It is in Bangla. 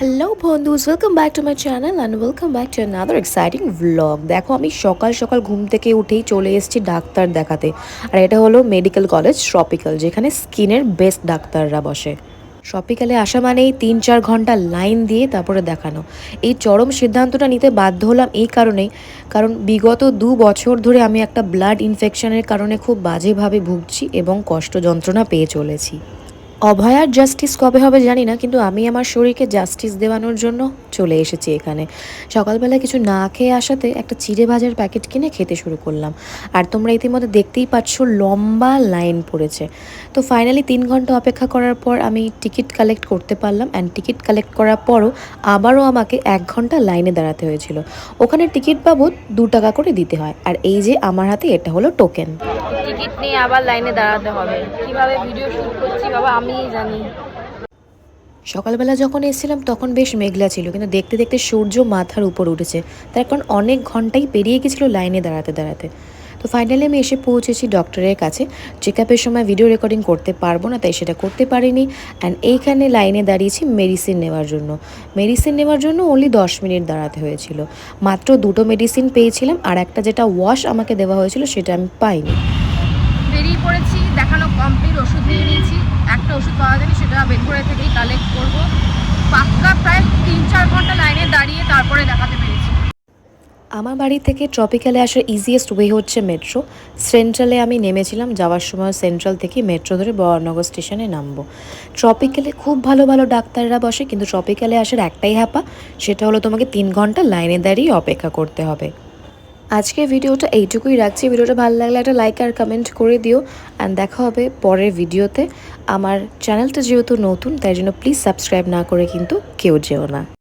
Hello বন্ধুস welcome back to my channel and welcome back to another exciting vlog দেখো, আমি সকাল সকাল ঘুম থেকে উঠেই চলে এসেছি ডাক্তার দেখাতে। আর এটা হলো মেডিকেল কলেজ ট্রপিক্যাল যেখানে স্কিনের বেস্ট ডাক্তাররা বসে। ট্রপিক্যালে আসা মানেই তিন চার ঘণ্টা লাইন দিয়ে তারপরে দেখানো। এই চরম সিদ্ধান্তটা নিতে বাধ্য হলাম এই কারণেই। কারণ বিগত দু বছর ধরে আমি একটা ব্লাড ইনফেকশনের কারণে খুব বাজেভাবে ভুগছি এবং কষ্ট যন্ত্রণা পেয়ে চলেছি। অভয়ার জাস্টিস কবে হবে জানি না, কিন্তু আমি আমার শরীরকে জাস্টিস দেওয়ানোর জন্য চলে এসেছি এখানে। সকালবেলা কিছু না খেয়ে আসাতে একটা চিড়ে ভাজার প্যাকেট কিনে খেতে শুরু করলাম। আর তোমরা ইতিমধ্যে দেখতেই পাচ্ছ লম্বা লাইন পড়েছে। তো ফাইনালি তিন ঘণ্টা অপেক্ষা করার পর আমি টিকিট কালেক্ট করতে পারলাম অ্যান্ড টিকিট কালেক্ট করার পরও আবারও আমাকে এক ঘণ্টা লাইনে দাঁড়াতে হয়েছিল। ওখানে টিকিট বাবদ দু টাকা করে দিতে হয়। আর এই যে আমার হাতে এটা হলো টোকেন টিকিট নিয়ে আবার লাইনে দাঁড়াতে হবে। কীভাবে ভিডিও শুট করছি বাবা আমিই জানি। সকালবেলা যখন এসেছিলাম তখন বেশ মেঘলা ছিল, কিন্তু দেখতে দেখতে সূর্য মাথার উপর উঠেছে। তার কারণ অনেক ঘন্টাই পেরিয়ে গেছিল লাইনে দাঁড়াতে দাঁড়াতে। তো ফাইনালি আমি এসে পৌঁছেছি ডক্টরের কাছে। চেক আপের সময় ভিডিও রেকর্ডিং করতে পারব না, তাই সেটা করতে পারিনি। অ্যান্ড এইখানে লাইনে দাঁড়িয়েছি মেডিসিন নেওয়ার জন্য। মেডিসিন নেওয়ার জন্য অনলি দশ মিনিট দাঁড়াতে হয়েছিল। মাত্র দুটো মেডিসিন পেয়েছিলাম, আর একটা যেটা ওয়াশ আমাকে দেওয়া হয়েছিল সেটা আমি পাইনি। দেখানো কমপ্লিট ওষুধ নিয়ে নিয়েছি। একটা ওষুধ পাওয়া যায়নি, সেটা বেঙ্গুড়া থেকেই কালেক্ট করব। পাক্কা প্রায় তিন চার ঘণ্টা লাইনে দাঁড়িয়ে তারপরে দেখাতে পেরেছি। আমার বাড়ি থেকে ট্রপিক্যালে আসার ইজিয়েস্ট ওয়ে হচ্ছে মেট্রো সেন্ট্রালে আমি নেমেছিলাম, যাওয়ার সময় সেন্ট্রাল থেকে মেট্রো ধরে বরানগর স্টেশনে নামবো। ট্রপিক্যালে খুব ভালো ভালো ডাক্তাররা বসে, কিন্তু ট্রপিক্যালে আসার একটাই হ্যাপা, সেটা হলো তোমাকে তিন ঘণ্টা লাইনে দাঁড়িয়ে অপেক্ষা করতে হবে। আজকে ভিডিওটা এইটুকুই রাখছি। ভিডিওটা ভালো লাগলে একটা লাইক আর কমেন্ট করে দিও। অ্যান্ড দেখা হবে পরের ভিডিওতে। আমার চ্যানেলটা যেহেতু নতুন, তাই জন্য প্লিজ সাবস্ক্রাইব না করে কিন্তু কেউ যেও না।